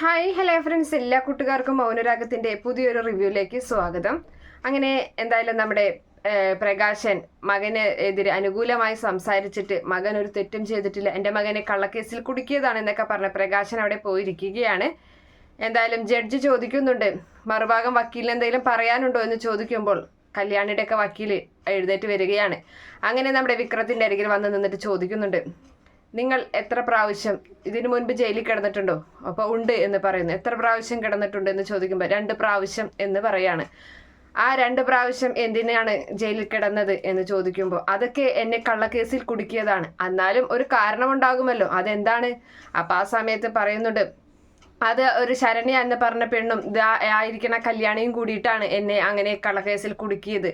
Hi hello friends എല്ലാ കൂട്ടുകാർക്കും മൗനരാഗത്തിന്റെ പുതിയൊരു റിവ്യൂയിലേക്ക് സ്വാഗതം. അങ്ങനെ എന്തായാലും നമ്മുടെ പ്രകാശൻ മകന് എതിരെ അനുകൂലമായി സംസാരിച്ചിട്ട് മകൻ ഒരു തെറ്റും ചെയ്തിട്ടില്ല. എന്റെ മകനെ കള്ളക്കേസിൽ കുടുക്കിയതാണ് എന്നൊക്കെ പറഞ്ഞ പ്രകാശൻ അവിടെ പോയിരിക്കുകയാണ്. എന്തായാലും ജഡ്ജ് ചോദിക്കുന്നുണ്ട് മറുഭാഗം വക്കീലിന് എന്തെങ്കിലും പറയാനുണ്ടോ എന്ന് ചോദിക്കുമ്പോൾ കല്യാണിയുടെ ഒക്കെ വക്കീൽ എഴുന്നേറ്റ് വരികയാണ്. അങ്ങനെ നമ്മുടെ വിക്രത്തിന്റെ അരികിൽ വന്ന് നിന്നിട്ട് ചോദിക്കുന്നുണ്ട് നിങ്ങൾ എത്ര പ്രാവശ്യം ഇതിനു മുൻപ് ജയിലിൽ കിടന്നിട്ടുണ്ടോ? അപ്പോൾ ഉണ്ട് എന്ന് പറയുന്നു. എത്ര പ്രാവശ്യം കിടന്നിട്ടുണ്ട് എന്ന് ചോദിക്കുമ്പോൾ രണ്ട് പ്രാവശ്യം എന്ന് പറയാണ്. ആ രണ്ട് പ്രാവശ്യം എന്തിനാണ് ജയിലിൽ കിടന്നത് എന്ന് ചോദിക്കുമ്പോൾ അതൊക്കെ എന്നെ കള്ളക്കേസിൽ കുടുക്കിയതാണ്. എന്നാലും ഒരു കാരണമുണ്ടാകുമല്ലോ. അതെന്താണ്? അപ്പം ആ സമയത്ത് പറയുന്നുണ്ട് അത് ഒരു ശരണ്യ എന്ന് പറഞ്ഞ പെണ്ണും ആയിരിക്കണ കല്യാണിയും കൂടിയിട്ടാണ് എന്നെ അങ്ങനെ കള്ളക്കേസിൽ കുടുക്കിയത്.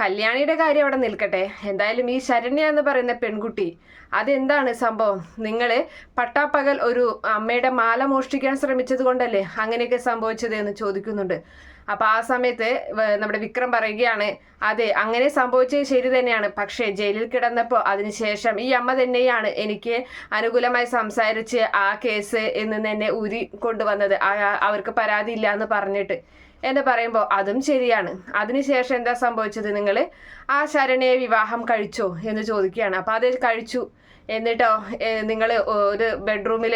കല്യാണിയുടെ കാര്യം അവിടെ നിൽക്കട്ടെ. എന്തായാലും ഈ ശരണ്യ എന്ന് പറയുന്ന പെൺകുട്ടി അതെന്താണ് സംഭവം? നിങ്ങൾ പട്ടാപ്പകൽ ഒരു അമ്മയുടെ മാല മോഷ്ടിക്കാൻ ശ്രമിച്ചത് കൊണ്ടല്ലേ അങ്ങനെയൊക്കെ സംഭവിച്ചത് എന്ന് ചോദിക്കുന്നുണ്ട്. അപ്പൊ ആ സമയത്ത് നമ്മുടെ വിക്രം പറയുകയാണ് അതെ അങ്ങനെ സംഭവിച്ചത് ശരി തന്നെയാണ്. പക്ഷേ ജയിലിൽ കിടന്നപ്പോൾ അതിനുശേഷം ഈ അമ്മ തന്നെയാണ് എനിക്ക് അനുകൂലമായി സംസാരിച്ച് ആ കേസ് എന്ന് തന്നെ ഊരി കൊണ്ടുവന്നത്. അവർക്ക് പരാതി ഇല്ല എന്ന് പറഞ്ഞിട്ട്. എന്ന് പറയുമ്പോൾ അതും ശരിയാണ്. അതിനുശേഷം എന്താ സംഭവിച്ചത്? നിങ്ങൾ ആ ശരണയെ വിവാഹം കഴിച്ചോ? എന്ന് ചോദിക്കുകയാണ്. അപ്പോൾ അത് കഴിച്ചു. എന്നിട്ടോ നിങ്ങൾ ഒരു ബെഡ്റൂമിൽ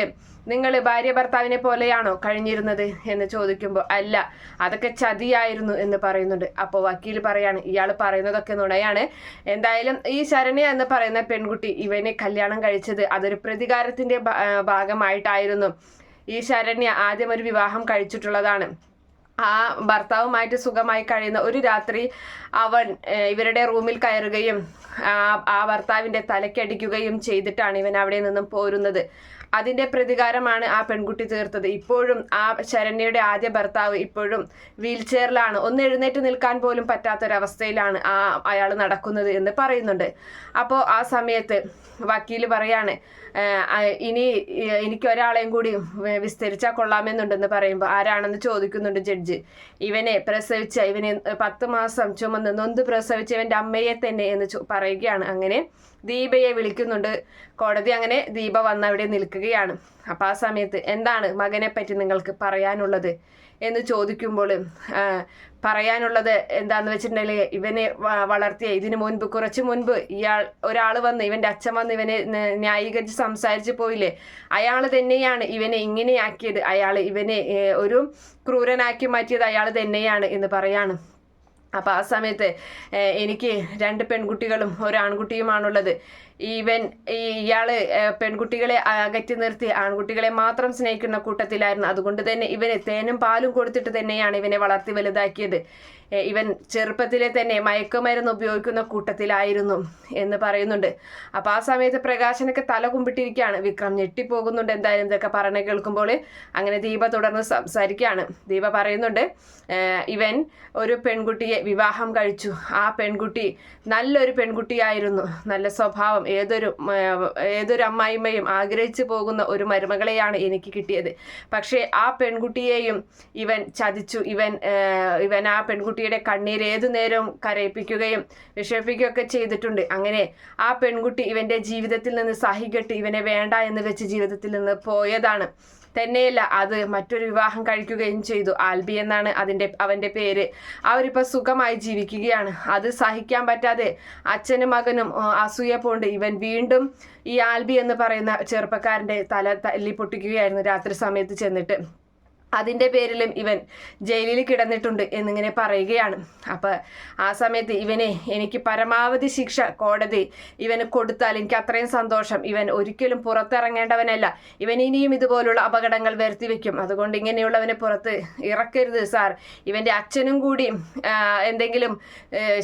നിങ്ങൾ ഭാര്യ ഭർത്താവിനെ പോലെയാണോ കഴിഞ്ഞിരുന്നത് എന്ന് ചോദിക്കുമ്പോൾ അല്ല അതൊക്കെ ചതിയായിരുന്നു എന്ന് പറയുന്നുണ്ട്. അപ്പോൾ വക്കീൽ പറയാണ് ഇയാൾ പറയുന്നതൊക്കെ നുണയാണ്. എന്തായാലും ഈ ശരണ്യ എന്ന് പറയുന്ന പെൺകുട്ടി ഇവനെ കല്യാണം കഴിച്ചത് അതൊരു പ്രതികാരത്തിന്റെ ഭാഗമായിട്ടായിരുന്നു. ഈ ശരണ്യ ആദ്യം ഒരു വിവാഹം കഴിച്ചിട്ടുള്ളതാണ്. ആ ഭർത്താവുമായിട്ട് സുഖമായി കഴിയുന്ന ഒരു രാത്രി അവൻ ഇവരുടെ റൂമിൽ കയറുകയും ആ ഭർത്താവിന്റെ തലക്കടിക്കുകയും ചെയ്തിട്ടാണ് ഇവൻ അവിടെ നിന്നും പോരുന്നത്. അതിന്റെ പ്രതികാരമാണ് ആ പെൺകുട്ടി തീർത്തത്. ഇപ്പോഴും ആ ശരണ്യയുടെ ആദ്യ ഭർത്താവ് ഇപ്പോഴും വീൽ ചെയറിലാണ് ഒന്ന് എഴുന്നേറ്റ് നിൽക്കാൻ പോലും പറ്റാത്തൊരവസ്ഥയിലാണ് ആ അയാൾ നടക്കുന്നത് എന്ന് പറയുന്നുണ്ട്. അപ്പോൾ ആ സമയത്ത് വക്കീൽ പറയാണ് "ഏഹ്, ആ, ഇനി എനിക്ക് ഒരാളെയും കൂടി വിസ്തരിച്ചാൽ കൊള്ളാമെന്നുണ്ടെന്ന് പറയുമ്പോൾ ആരാണെന്ന് ചോദിക്കുന്നുണ്ട് ജഡ്ജ്. ഇവനെ പ്രസവിച്ച ഇവനെ പത്ത് മാസം ചുമന്ന് നൊന്ത് പ്രസവിച്ച ഇവന്റെ അമ്മയെ തന്നെ എന്ന് പറയുകയാണ്. അങ്ങനെ ദീപയെ വിളിക്കുന്നുണ്ട്. കോടതി അങ്ങനെ ദീപ വന്ന് അവിടെ നിൽക്കുകയാണ്. അപ്പം ആ സമയത്ത് എന്താണ് മകനെ പറ്റി നിങ്ങൾക്ക് പറയാനുള്ളത്? എന്ന് ചോദിക്കുമ്പോൾ പറയാനുള്ളത് എന്താന്ന് വെച്ചിട്ടുണ്ടെങ്കിൽ ഇവനെ വളർത്തിയ ഇതിനു മുൻപ് കുറച്ച് മുൻപ് ഇയാൾ ഒരാൾ വന്ന് ഇവന്റെ അച്ഛൻ വന്ന് ഇവനെ ന്യായീകരിച്ച് സംസാരിച്ച് പോയില്ലേ? അയാൾ തന്നെയാണ് ഇവനെ ഇങ്ങനെയാക്കിയത്. അയാൾ ഇവനെ ഒരു ക്രൂരനാക്കി മാറ്റിയത് അയാൾ തന്നെയാണ് എന്ന് പറയാണ്. അപ്പോൾ ആ സമയത്ത് എനിക്ക് രണ്ട് പെൺകുട്ടികളും ഒരു ആൺകുട്ടിയുമാണുള്ളത്. ഈവൻ ഇയാൾ പെൺകുട്ടികളെ അകറ്റി നിർത്തി ആൺകുട്ടികളെ മാത്രം സ്നേഹിക്കുന്ന കൂട്ടത്തിലായിരുന്നു. അതുകൊണ്ട് തന്നെ ഇവന് തേനും പാലും കൊടുത്തിട്ട് തന്നെയാണ് ഇവനെ വളർത്തി വലുതാക്കിയത്. ഇവൻ ചെറുപ്പത്തിലെ തന്നെ മയക്കുമരുന്ന് ഉപയോഗിക്കുന്ന കൂട്ടത്തിലായിരുന്നു എന്ന് പറയുന്നുണ്ട്. അപ്പോൾ ആ സമയത്ത് പ്രകാശനൊക്കെ തല കുമ്പിട്ടിരിക്കുകയാണ്. വിക്രം ഞെട്ടിപ്പോകുന്നുണ്ട് എന്തായാലും ഇതൊക്കെ പറഞ്ഞ കേൾക്കുമ്പോൾ. അങ്ങനെ ദീപ തുടർന്ന് സംസാരിക്കുകയാണ്. ദീപ പറയുന്നുണ്ട് ഇവൻ ഒരു പെൺകുട്ടിയെ വിവാഹം കഴിച്ചു. ആ പെൺകുട്ടി നല്ലൊരു പെൺകുട്ടിയായിരുന്നു. നല്ല സ്വഭാവം. ഏതൊരു ഏതൊരു അമ്മായിമ്മയും ആഗ്രഹിച്ചു പോകുന്ന ഒരു മരുമകളെയാണ് എനിക്ക് കിട്ടിയത്. പക്ഷേ ആ പെൺകുട്ടിയെയും ഇവൻ ചതിച്ചു. ഇവൻ ഇവൻ ആ പെൺകുട്ടിയുടെ കണ്ണീർ ഏതു നേരവും കരയിപ്പിക്കുകയും വിഷമിപ്പിക്കുകയൊക്കെ ചെയ്തിട്ടുണ്ട്. അങ്ങനെ ആ പെൺകുട്ടി ഇവന്റെ ജീവിതത്തിൽ നിന്ന് സഹികെട്ട് ഇവനെ വേണ്ട എന്ന് വെച്ച് ജീവിതത്തിൽ നിന്ന് പോയതാണ്. തന്നെയല്ല അത് മറ്റൊരു വിവാഹം കഴിക്കുകയും ചെയ്തു. ആൽബി എന്നാണ് അതിന്റെ അവന്റെ പേര്. അവരിപ്പോൾ സുഖമായി ജീവിക്കുകയാണ്. അത് സഹിക്കാൻ പറ്റാതെ അച്ഛനും മകനും അസൂയ പോണ്ട് ഇവൻ വീണ്ടും ഈ ആൽബി എന്ന് പറയുന്ന ചെറുപ്പക്കാരന്റെ തല തല്ലി പൊട്ടിക്കുകയായിരുന്നു രാത്രി സമയത്ത് ചെന്നിട്ട്. അതിന്റെ പേരിലും ഇവൻ ജയിലിൽ കിടന്നിട്ടുണ്ട് എന്നിങ്ങനെ പറയുകയാണ്. അപ്പോൾ ആ സമയത്ത് ഇവനെ എനിക്ക് പരമാവധി ശിക്ഷ കോടതി ഇവന് കൊടുത്താൽ എനിക്ക് അത്രയും സന്തോഷം. ഇവൻ ഒരിക്കലും പുറത്തിറങ്ങേണ്ടവനല്ല. ഇവൻ ഇനിയും ഇതുപോലുള്ള അപകടങ്ങൾ വരുത്തി വെക്കും. അതുകൊണ്ട് ഇങ്ങനെയുള്ളവനെ പുറത്ത് ഇറക്കരുത് സാർ. ഇവന്റെ അച്ഛനും കൂടി എന്തെങ്കിലും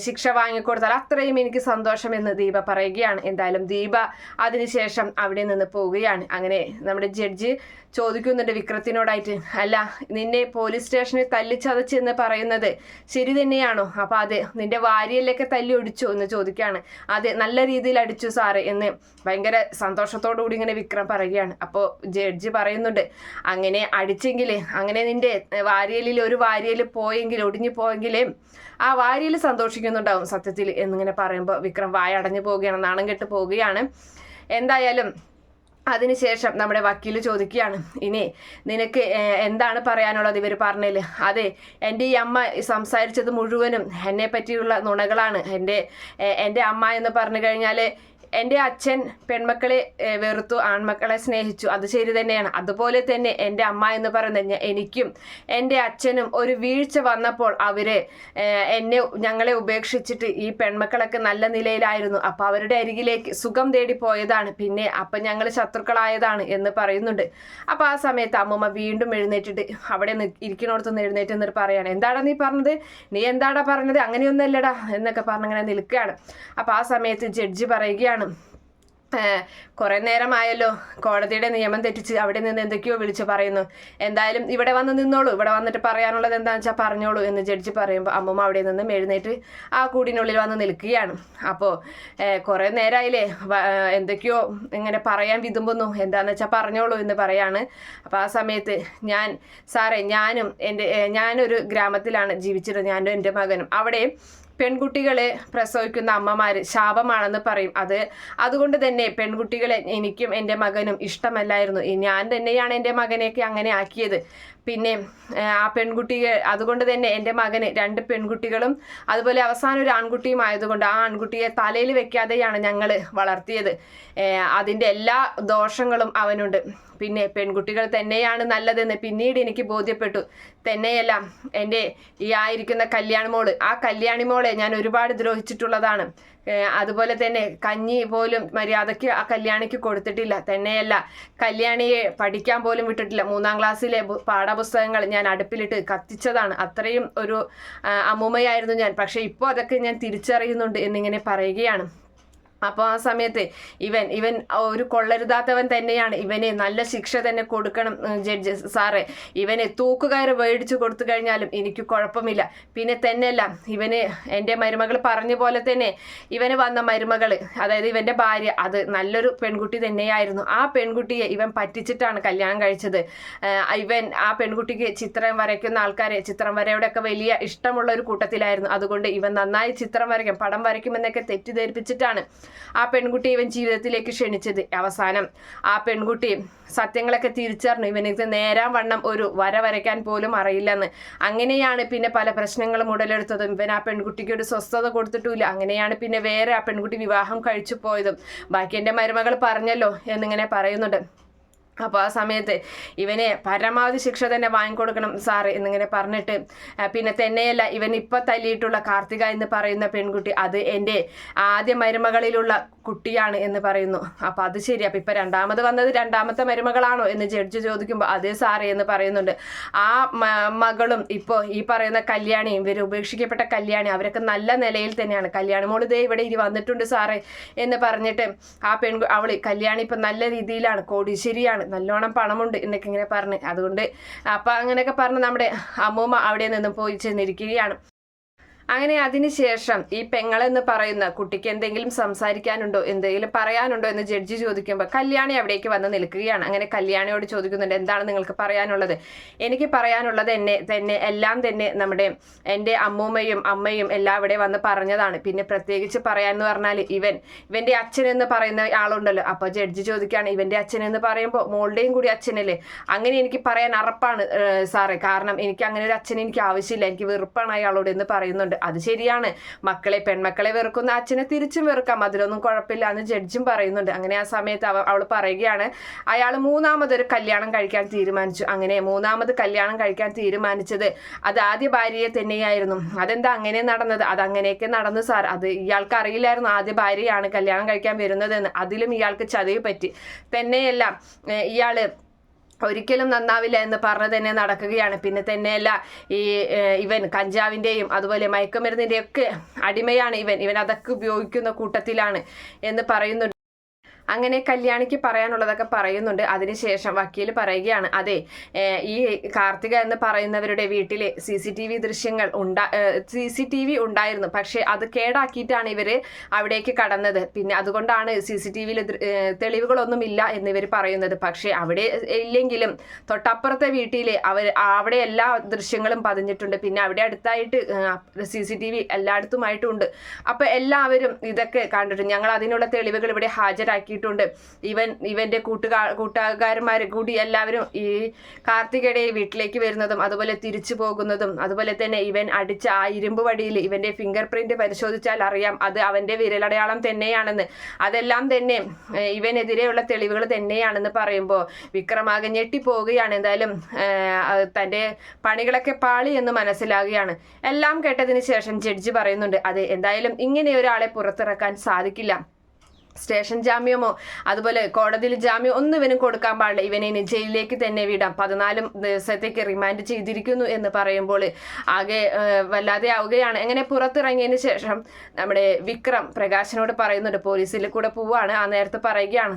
ശിക്ഷ വാങ്ങിക്കൊടുത്താൽ അത്രയും എനിക്ക് സന്തോഷമെന്ന് ദീപ പറയുകയാണ്. എന്തായാലും ദീപ അതിനുശേഷം അവിടെ നിന്ന് പോവുകയാണ്. അങ്ങനെ നമ്മുടെ ജഡ്ജി ചോദിക്കുന്നുണ്ട് വിക്രത്തിനോടായിട്ട്. അല്ല നിന്നെ പോലീസ് സ്റ്റേഷനിൽ തല്ലി എന്ന് പറയുന്നത് ശരി തന്നെയാണോ? അപ്പോൾ അതെ നിന്റെ വാരിയല്ലൊക്കെ തല്ലി ഒടിച്ചു എന്ന് ചോദിക്കുകയാണ് അതെ നല്ല രീതിയിൽ അടിച്ചു സാറ് എന്ന് ഭയങ്കര സന്തോഷത്തോടു കൂടി ഇങ്ങനെ വിക്രം പറയുകയാണ്. അപ്പോൾ ജഡ്ജി പറയുന്നുണ്ട് അങ്ങനെ അടിച്ചെങ്കിൽ അങ്ങനെ നിന്റെ വാരിയലിൽ ഒരു വാരിയൽ പോയെങ്കിൽ ഒടിഞ്ഞു പോയെങ്കിലേ ആ വാരിയൽ സന്തോഷിക്കുന്നുണ്ടാവും സത്യത്തിൽ എന്നിങ്ങനെ പറയുമ്പോൾ വിക്രം വായ അടഞ്ഞു പോവുകയാണ് നാണം കെട്ട് പോവുകയാണ്. എന്തായാലും അതിനുശേഷം നമ്മുടെ വക്കീൽ ചോദിക്കുകയാണ് ഇനി നിനക്ക് എന്താണ് പറയാനുള്ളത്? ഇവർ പറഞ്ഞതിൽ അതെ എന്റെ ഈ അമ്മ സംസാരിച്ചത് മുഴുവനും എന്നെ പറ്റിയുള്ള നുണകളാണ്. എന്റെ എന്റെ അമ്മ എന്ന് പറഞ്ഞു കഴിഞ്ഞാൽ എന്റെ അച്ഛൻ പെൺമക്കളെ വെറുത്തു ആൺമക്കളെ സ്നേഹിച്ചു. അത് ശരി തന്നെയാണ്. അതുപോലെ തന്നെ എന്റെ അമ്മ എന്ന് പറയുന്നത് ഞ- എനിക്കും എന്റെ അച്ഛനും ഒരു വീഴ്ച വന്നപ്പോൾ അവരെ എന്നെ ഞങ്ങളെ ഉപേക്ഷിച്ചിട്ട് ഈ പെൺമക്കളൊക്കെ നല്ല നിലയിലായിരുന്നു. അപ്പോൾ അവരുടെ അരികിലേക്ക് സുഖം തേടി പോയതാണ് പിന്നെ അപ്പം ഞങ്ങൾ ശത്രുക്കളായതാണ് എന്ന് പറയുന്നുണ്ട്. അപ്പോൾ ആ സമയത്ത് അമ്മമ്മ വീണ്ടും എഴുന്നേറ്റിട്ട് അവിടെ ഇരിക്കണോടത്ത് ഇരിക്കുന്നിടത്തുനിന്ന് എഴുന്നേറ്റ് എന്നിട്ട് പറയാണ് എന്താടാ നീ പറഞ്ഞത്? നീ എന്താടാ പറഞ്ഞത്? അങ്ങനെയൊന്നല്ലടാ എന്നൊക്കെ പറഞ്ഞങ്ങനെ നിൽക്കുകയാണ്. അപ്പോൾ ആ സമയത്ത് ജഡ്ജി പറയുകയാണ് ഏഹ്, കുറേ നേരമായല്ലോ. കോടതിയുടെ നിയമം തെറ്റിച്ച് അവിടെ നിന്ന് എന്തൊക്കെയോ വിളിച്ച് പറയുന്നു. എന്തായാലും ഇവിടെ വന്ന് നിന്നോളൂ. ഇവിടെ വന്നിട്ട് പറയാനുള്ളത് എന്താണെന്ന് വെച്ചാൽ പറഞ്ഞോളൂ എന്ന് ജഡ്ജി പറയുമ്പോൾ അമ്മമ്മ അവിടെ നിന്ന് എഴുന്നേറ്റ് ആ കൂടിനുള്ളിൽ വന്ന് നിൽക്കുകയാണ്. അപ്പോൾ കുറേ നേരമായില്ലേ എന്തൊക്കെയോ ഇങ്ങനെ പറയാൻ വിതുമ്പുന്നു. എന്താണെന്ന് വെച്ചാൽ പറഞ്ഞോളൂ എന്ന് പറയാണ്. അപ്പോൾ ആ സമയത്ത് ഞാൻ സാറേ ഞാനും എന്റെ ഞാനൊരു ഗ്രാമത്തിലാണ് ജീവിച്ചിരുന്നത്. ഞാനും എന്റെ മകനും. അവിടെ പെൺകുട്ടികളെ പ്രസവിക്കുന്ന അമ്മമാർ ശാപമാണെന്ന് പറയും. അത് അതുകൊണ്ട് തന്നെ പെൺകുട്ടികളെ എനിക്കും എന്റെ മകനും ഇഷ്ടമല്ലായിരുന്നു. ഞാൻ തന്നെയാണ് എന്റെ മകനെയൊക്കെ അങ്ങനെ ആക്കിയത്. പിന്നെ ആ, പെൺകുട്ടിയെ അതുകൊണ്ട് തന്നെ എന്റെ മകന് രണ്ട് പെൺകുട്ടികളും അതുപോലെ അവസാനം ഒരു ആൺകുട്ടിയും ആയതുകൊണ്ട് ആ ആൺകുട്ടിയെ തലയിൽ വെക്കാതെയാണ് ഞങ്ങൾ വളർത്തിയത്. അതിന്റെ എല്ലാ ദോഷങ്ങളും അവനുണ്ട്. പിന്നെ പെൺകുട്ടികൾ തന്നെയാണ് നല്ലതെന്ന് പിന്നീട് എനിക്ക് ബോധ്യപ്പെട്ടു. തന്നെയല്ല എന്റെ ഈ ആയിരിക്കുന്ന കല്യാണമോൾ ആ കല്യാണിമോളെ ഞാൻ ഒരുപാട് ദ്രോഹിച്ചിട്ടുള്ളതാണ്. അതുപോലെ തന്നെ കഞ്ഞി പോലും മര്യാദയ്ക്ക് ആ കല്യാണിക്ക് കൊടുത്തിട്ടില്ല. തന്നെയല്ല കല്യാണിയെ പഠിക്കാൻ പോലും വിട്ടിട്ടില്ല. മൂന്നാം ക്ലാസ്സിലെ പാഠപുസ്തകങ്ങൾ ഞാൻ അടുപ്പിലിട്ട് കത്തിച്ചതാണ്. അത്രയും ഒരു അമ്മൂമ്മയായിരുന്നു ഞാൻ. പക്ഷെ ഇപ്പോൾ അതൊക്കെ ഞാൻ തിരിച്ചറിയുന്നുണ്ട് എന്നിങ്ങനെ പറയുകയാണ്. അപ്പോൾ ആ സമയത്ത് ഇവൻ ഇവൻ ഒരു കൊള്ളരുതാത്തവൻ തന്നെയാണ്. ഇവന് നല്ല ശിക്ഷ തന്നെ കൊടുക്കണം ജഡ്ജ് സാറേ. ഇവന് തൂക്കുകയറ് മേടിച്ചു കൊടുത്തു കഴിഞ്ഞാലും എനിക്ക് കുഴപ്പമില്ല. പിന്നെ തന്നെയല്ല ഇവന് എന്റെ മരുമകൾ പറഞ്ഞ പോലെ തന്നെ ഇവന് വന്ന മരുമകൾ അതായത് ഇവന്റെ ഭാര്യ അത് നല്ലൊരു പെൺകുട്ടി തന്നെയായിരുന്നു. ആ പെൺകുട്ടിയെ ഇവൻ പറ്റിച്ചിട്ടാണ് കല്യാണം കഴിച്ചത്. ഇവൻ ആ പെൺകുട്ടിക്ക് ചിത്രം വരയ്ക്കുന്ന ആൾക്കാരെ ചിത്രം വരയോടൊക്കെ വലിയ ഇഷ്ടമുള്ള ഒരു കൂട്ടത്തിലായിരുന്നു. അതുകൊണ്ട് ഇവൻ നന്നായി ചിത്രം വരയ്ക്കും പടം വരയ്ക്കുമെന്നൊക്കെ തെറ്റിദ്ധരിപ്പിച്ചിട്ടാണ് ആ പെൺകുട്ടി ഇവൻ ജീവിതത്തിലേക്ക് ക്ഷണിച്ചത്. അവസാനം ആ പെൺകുട്ടി സത്യങ്ങളൊക്കെ തിരിച്ചറിഞ്ഞു. ഇവനിത് നേരാൻ വണ്ണം ഒരു വര വരയ്ക്കാൻ പോലും അറിയില്ലെന്ന്. അങ്ങനെയാണ് പിന്നെ പല പ്രശ്നങ്ങളും ഉടലെടുത്തതും. ഇവൻ ആ പെൺകുട്ടിക്ക് ഒരു സ്വസ്ഥത കൊടുത്തിട്ടുമില്ല. അങ്ങനെയാണ് പിന്നെ വേറെ ആ പെൺകുട്ടി വിവാഹം കഴിച്ചു പോയതും. ബാക്കി എന്റെ മരുമകൾ പറഞ്ഞല്ലോ എന്നിങ്ങനെ പറയുന്നുണ്ട്. അപ്പോൾ ആ സമയത്ത് ഇവന് പരമാവധി ശിക്ഷ തന്നെ വാങ്ങിക്കൊടുക്കണം സാറ് എന്നിങ്ങനെ പറഞ്ഞിട്ട് പിന്നെ തന്നെയല്ല ഇവൻ ഇപ്പം തല്ലിയിട്ടുള്ള കാർത്തിക എന്ന് പറയുന്ന പെൺകുട്ടി അത് എന്റെ ആദ്യ മരുമകളിലുള്ള കുട്ടിയാണ് എന്ന് പറയുന്നു. അപ്പോൾ അത് ശരി അപ്പം ഇപ്പം രണ്ടാമത് വന്നത് രണ്ടാമത്തെ മരുമകളാണോ എന്ന് ജഡ്ജ് ചോദിക്കുമ്പോൾ അതേ സാറേ എന്ന് പറയുന്നുണ്ട്. ആ മകളും ഇപ്പോൾ ഈ പറയുന്ന കല്യാണിയും ഇവർ ഉപേക്ഷിക്കപ്പെട്ട കല്യാണി അവരൊക്കെ നല്ല നിലയിൽ തന്നെയാണ്. കല്യാണി മോൾ ദേ ഇവിടെ ഇനി വന്നിട്ടുണ്ട് സാറേ എന്ന് പറഞ്ഞിട്ട് ആ പെൺകു അവൾ കല്യാണി ഇപ്പം നല്ല രീതിയിലാണ് കോടീശ്ശേരിയാണ് നല്ലോണം പണമുണ്ട് എന്നൊക്കെ ഇങ്ങനെ പറഞ്ഞ്. അതുകൊണ്ട് അപ്പം അങ്ങനെയൊക്കെ പറഞ്ഞ് നമ്മുടെ അമ്മൂമ്മ അവിടെ നിന്നും പോയി ചെന്നിരിക്കുകയാണ്. അങ്ങനെ അതിനുശേഷം ഈ പെങ്ങളെന്ന് പറയുന്ന കുട്ടിക്ക് എന്തെങ്കിലും സംസാരിക്കാനുണ്ടോ എന്തെങ്കിലും പറയാനുണ്ടോ എന്ന് ജഡ്ജി ചോദിക്കുമ്പോൾ കല്യാണി അവിടേക്ക് വന്ന് നിൽക്കുകയാണ്. അങ്ങനെ കല്യാണിയോട് ചോദിക്കുന്നുണ്ട് എന്താണ് നിങ്ങൾക്ക് പറയാനുള്ളത്? എനിക്ക് പറയാനുള്ളത് എന്നെ തന്നെ എല്ലാം തന്നെ നമ്മുടെ എന്റെ അമ്മൂമ്മയും അമ്മയും എല്ലാം ഇവിടെ വന്ന് പറഞ്ഞതാണ്. പിന്നെ പ്രത്യേകിച്ച് പറയാന്ന് പറഞ്ഞാൽ ഇവൻ ഇവന്റെ അച്ഛൻ എന്ന് പറയുന്ന ആളുണ്ടല്ലോ. അപ്പോൾ ജഡ്ജി ചോദിക്കുകയാണ് ഇവന്റെ അച്ഛൻ എന്ന് പറയുമ്പോൾ മോളുടെയും കൂടി അച്ഛനല്ലേ? അങ്ങനെ എനിക്ക് പറയാൻ അറപ്പാണ് സാറേ. കാരണം എനിക്ക് അങ്ങനെ ഒരു അച്ഛൻ എനിക്ക് ആവശ്യമില്ല. എനിക്ക് വെറുപ്പാണ് അയാളോട് എന്ന് പറയുന്നുണ്ട്. അത് ശരിയാണ്. മക്കളെ പെൺമക്കളെ വെറുക്കുന്ന അച്ഛനെ തിരിച്ചും വെറുക്കാം. അതിലൊന്നും കുഴപ്പമില്ല എന്ന് ജഡ്ജും പറയുന്നുണ്ട്. അങ്ങനെ ആ സമയത്ത് അവ അവൾ പറയുകയാണ് അയാൾ മൂന്നാമതൊരു കല്യാണം കഴിക്കാൻ തീരുമാനിച്ചു. അങ്ങനെ മൂന്നാമത് കല്യാണം കഴിക്കാൻ തീരുമാനിച്ചത് അത് ആദ്യ ഭാര്യയെ തന്നെയായിരുന്നു. അതെന്താ അങ്ങനെ നടന്നത്? അത് അങ്ങനെയൊക്കെ നടന്നു സാർ. അത് ഇയാൾക്ക് അറിയില്ലായിരുന്നു. ആദ്യ ഭാര്യയാണ് കല്യാണം കഴിക്കാൻ വരുന്നതെന്ന്. അതിലും ഇയാൾക്ക് ചതിവ് പറ്റി. തന്നെയല്ല ഇയാൾ ഒരിക്കലും നന്നാവില്ല എന്ന് പറഞ്ഞ് തന്നെ നടക്കുകയാണ്. പിന്നെ തന്നെയല്ല ഈ ഇവൻ കഞ്ചാവിന്റെയും അതുപോലെ മയക്കുമരുന്നിന്റെയും ഒക്കെ അടിമയാണ് ഇവൻ. ഇവൻ അതൊക്കെ ഉപയോഗിക്കുന്ന കൂട്ടത്തിലാണ് എന്ന് പറയുന്നുണ്ട്. അങ്ങനെ കല്യാണിക്ക് പറയാനുള്ളതൊക്കെ പറയുന്നുണ്ട്. അതിനുശേഷം വക്കീൽ പറയുകയാണ് അതെ ഈ കാർത്തിക എന്ന് പറയുന്നവരുടെ വീട്ടിൽ സി സി ടി വി ദൃശ്യങ്ങൾ ഉണ്ടാ സി സി ടി വി ഉണ്ടായിരുന്നു. പക്ഷേ അത് കേടാക്കിയിട്ടാണ് ഇവർ അവിടേക്ക് കടന്നത്. പിന്നെ അതുകൊണ്ടാണ് സി സി ടി വിയിൽ തെളിവുകളൊന്നും ഇല്ല എന്നിവർ പറയുന്നത്. പക്ഷേ അവിടെ ഇല്ലെങ്കിലും തൊട്ടപ്പുറത്തെ വീട്ടിൽ അവർ അവിടെ എല്ലാ ദൃശ്യങ്ങളും പതിഞ്ഞിട്ടുണ്ട്. പിന്നെ അവിടെ അടുത്തായിട്ട് സി സി ടി വി എല്ലായിടത്തുമായിട്ടുണ്ട്. അപ്പോൾ എല്ലാവരും ഇതൊക്കെ കണ്ടിട്ടുണ്ട് ഞങ്ങൾ അതിനുള്ള തെളിവുകൾ ഇവിടെ ഹാജരാക്കിയിട്ടുണ്ട് മനസ്സിലാക്കിയിട്ടുണ്ട് ഇവൻ ഇവന്റെ കൂട്ടുകാ കൂട്ടുകാരന്മാർ കൂടി എല്ലാവരും ഈ കാർത്തികയുടെ വീട്ടിലേക്ക് വരുന്നതും അതുപോലെ തിരിച്ചു പോകുന്നതും അതുപോലെ തന്നെ ഇവൻ അടിച്ച ആ ഇരുമ്പ് വടിയിൽ ഇവന്റെ ഫിംഗർ പ്രിന്റ് പരിശോധിച്ചാൽ അറിയാം അത് അവന്റെ വിരലടയാളം തന്നെയാണെന്ന്. അതെല്ലാം തന്നെ ഇവനെതിരെയുള്ള തെളിവുകൾ തന്നെയാണെന്ന് പറയുമ്പോൾ വിക്രമാകെ ഞെട്ടിപ്പോവുകയാണ്. എന്തായാലും തന്റെ പണികളൊക്കെ പാളി എന്ന് മനസ്സിലാകുകയാണ് എല്ലാം കേട്ടതിന് ശേഷം ജഡ്ജി പറയുന്നുണ്ട് അത് എന്തായാലും ഇങ്ങനെ ഒരാളെ പുറത്തിറക്കാൻ സാധിക്കില്ല. സ്റ്റേഷൻ ജാമ്യമോ അതുപോലെ കോടതിയിൽ ജാമ്യം ഒന്നും ഇവനും കൊടുക്കാൻ പാടില്ല. ഇവനെ ഇനി ജയിലിലേക്ക് തന്നെ വിടാം. പതിനാലും ദിവസത്തേക്ക് റിമാൻഡ് ചെയ്തിരിക്കുന്നു എന്ന് പറയുമ്പോൾ ആകെ വല്ലാതെ ആവുകയാണ്. എങ്ങനെ പുറത്തിറങ്ങിയതിന് ശേഷം നമ്മുടെ വിക്രം പ്രകാശനോട് പറയുന്നുണ്ട് പോലീസിൽ കൂടെ പോവാണ് ആ നേരത്തെ പറയുകയാണ്.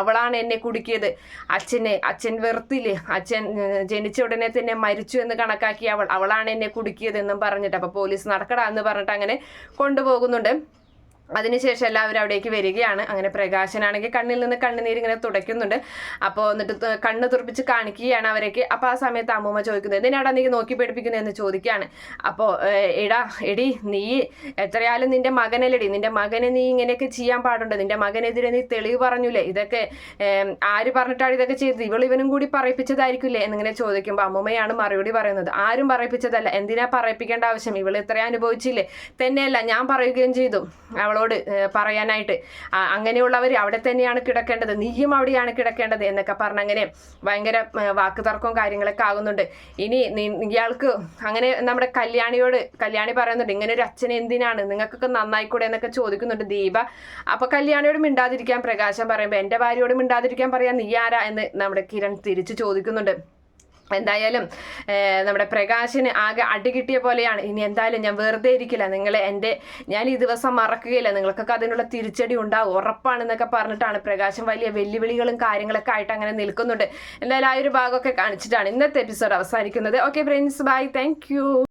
അവളാണ് എന്നെ കുടുക്കിയത്. അച്ഛനെ അച്ഛൻ വെറുത്തില്ലേ? അച്ഛൻ ജനിച്ച ഉടനെ തന്നെ മരിച്ചു എന്ന് കണക്കാക്കി അവൾ. അവളാണ് എന്നെ കുടുക്കിയത് എന്നും പറഞ്ഞിട്ട് അപ്പോൾ പോലീസ് നടക്കടാ എന്ന് പറഞ്ഞിട്ട് അങ്ങനെ കൊണ്ടുപോകുന്നുണ്ട്. അതിനുശേഷം എല്ലാവരും അവിടേക്ക് വരികയാണ്. അങ്ങനെ പ്രകാശനാണെങ്കിൽ കണ്ണിൽ നിന്ന് കണ്ണുനീര് ഇങ്ങനെ തുടയ്ക്കുന്നുണ്ട്. അപ്പോൾ എന്നിട്ട് കണ്ണ് തുറപ്പിച്ച് കാണിക്കുകയാണ് അവരേക്ക്. അപ്പോൾ ആ സമയത്ത് അമ്മൂമ്മ ചോദിക്കുന്നത് എന്തിനാടാ നീ നോക്കി പഠിപ്പിക്കുന്നത് എന്ന് ചോദിക്കുകയാണ്. അപ്പോൾ എടാ എടി നീ എത്രയാലും നിന്റെ മകനല്ലടി. നിന്റെ മകനെ നീ ഇങ്ങനെയൊക്കെ ചെയ്യാൻ പാടുണ്ട്. നിന്റെ മകനെതിരെ നീ തെളിവ് പറഞ്ഞില്ലേ ഇതൊക്കെ ആര് പറഞ്ഞിട്ടാണ് ഇതൊക്കെ ചെയ്തത്? ഇവൾ ഇവനും കൂടി പറയിപ്പിച്ചതായിരിക്കില്ലേ എന്നിങ്ങനെ ചോദിക്കുമ്പോൾ അമ്മൂമ്മയാണ് മറുപടി പറയുന്നത്. ആരും പറയിപ്പിച്ചതല്ല. എന്തിനാ പറയിപ്പിക്കേണ്ട ആവശ്യം? ഇവൾ ഇത്രയും അനുഭവിച്ചില്ലേ? തന്നെയല്ല ഞാൻ പറയുകയും ചെയ്തു. അവളോട് ഏഹ്, പറയാനായിട്ട്. അങ്ങനെയുള്ളവർ അവിടെ തന്നെയാണ് കിടക്കേണ്ടത് നീയും അവിടെയാണ് കിടക്കേണ്ടത് എന്നൊക്കെ പറഞ്ഞ് അങ്ങനെ ഭയങ്കര വാക്ക് തർക്കവും കാര്യങ്ങളൊക്കെ ആകുന്നുണ്ട് ഇനി ഇയാൾക്ക് അങ്ങനെ നമ്മുടെ കല്യാണിയോട് കല്യാണി പറയുന്നുണ്ട് ഇങ്ങനെ ഒരു അച്ഛൻ എന്തിനാണ്? നിങ്ങൾക്കൊക്കെ നന്നായിക്കൂടെ എന്നൊക്കെ ചോദിക്കുന്നുണ്ട് ദീപ. അപ്പൊ കല്യാണിയോട് മിണ്ടാതിരിക്കാൻ പ്രകാശം പറയുമ്പോൾ എന്റെ ഭാര്യയോട് മിണ്ടാതിരിക്കാൻ പറയാൻ നീ ആരാ? എന്ന് നമ്മുടെ കിരൺ തിരിച്ചു ചോദിക്കുന്നുണ്ട്. എന്തായാലും നമ്മുടെ പ്രകാശിന് ആകെ അടി കിട്ടിയ പോലെയാണ്. ഇനി എന്തായാലും ഞാൻ വെറുതെ ഇരിക്കില്ല. നിങ്ങൾ എന്റെ ഞാൻ ഈ ദിവസം മറക്കുകയില്ല. നിങ്ങൾക്കൊക്കെ അതിനുള്ള തിരിച്ചടി ഉണ്ടാവും. ഉറപ്പാണെന്നൊക്കെ പറഞ്ഞിട്ടാണ് പ്രകാശം വലിയ വെല്ലുവിളികളും കാര്യങ്ങളൊക്കെ ആയിട്ട് അങ്ങനെ നിൽക്കുന്നുണ്ട്. എന്തായാലും ആ ഒരു ഭാഗമൊക്കെ കാണിച്ചിട്ടാണ് ഇന്നത്തെ എപ്പിസോഡ് അവസാനിക്കുന്നത്. Okay friends bye thank